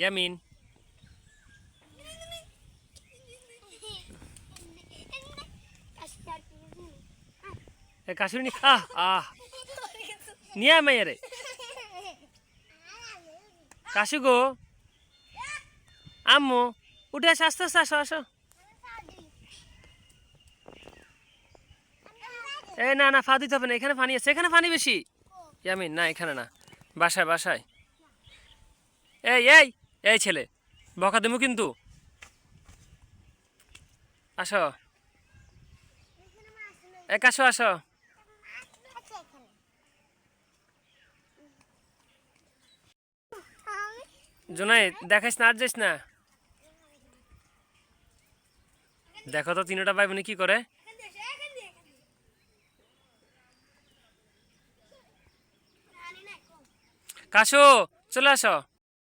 ইয়ামিন এ কাশুরি আহ আহ নিয়ে আয় মাইয়ারে কাশু গো আম্মু উঠে আসো আস্তে আস্তে আসো আসো এই না না ফা দিতে হবে না এখানে পানি আছে এখানে পানি বেশি ইয়ামিন না এখানে না বাসায় বাসায় এই এই এই ছেলে, বকা দেবো কিন্তু। আসো। এক আসো আসো। জোনাই দেখাইস না, আর যাইস না। দেখো তো, তিনটা ভাই বোনে কি করে। কাশো, চলে আসো।